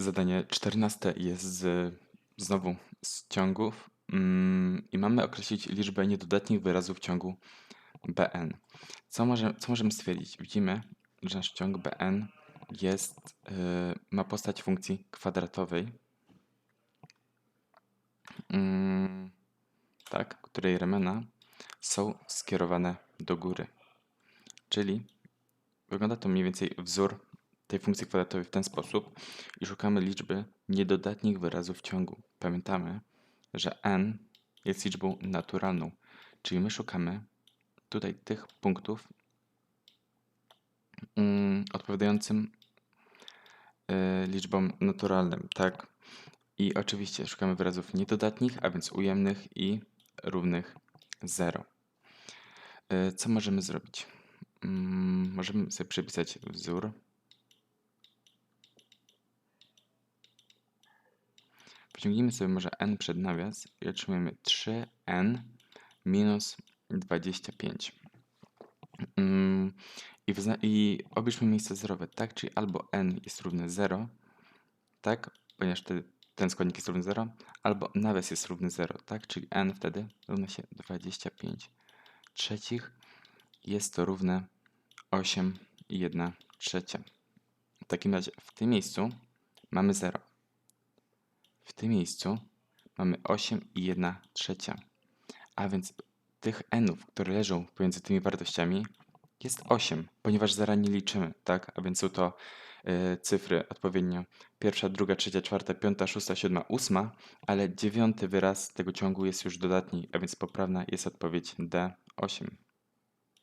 Zadanie 14 jest z, znowu z ciągów mm, i mamy określić liczbę niedodatnich wyrazów w ciągu Bn. Co, może, co możemy stwierdzić? Widzimy, że nasz ciąg Bn jest, y, ma postać funkcji kwadratowej, mm, tak, której remena są skierowane do góry. Czyli wygląda to mniej więcej wzór tej funkcji kwadratowej w ten sposób i szukamy liczby niedodatnich wyrazów ciągu. Pamiętamy, że n jest liczbą naturalną, czyli my szukamy tutaj tych punktów mm, odpowiadającym y, liczbom naturalnym, tak? I oczywiście szukamy wyrazów niedodatnich, a więc ujemnych i równych 0. Y, co możemy zrobić? Mm, możemy sobie przepisać wzór. Pociągnijmy sobie może n przed nawias i otrzymujemy 3n minus 25. Mm, I, I miejsce zerowe, tak? Czyli albo n jest równy 0, tak? Ponieważ wtedy ten składnik jest równy 0, albo nawias jest równy 0, tak? Czyli n wtedy równa się 25 trzecich. Jest to równe 8 i 1 trzecia. W takim razie w tym miejscu mamy 0. W tym miejscu mamy 8 i 1 trzecia. A więc tych nów, które leżą pomiędzy tymi wartościami jest 8, ponieważ zera nie liczymy, tak? A więc są to y, cyfry odpowiednio pierwsza, druga, trzecia, czwarta, piąta, szósta, siódma, ósma, ale dziewiąty wyraz tego ciągu jest już dodatni, a więc poprawna jest odpowiedź D8.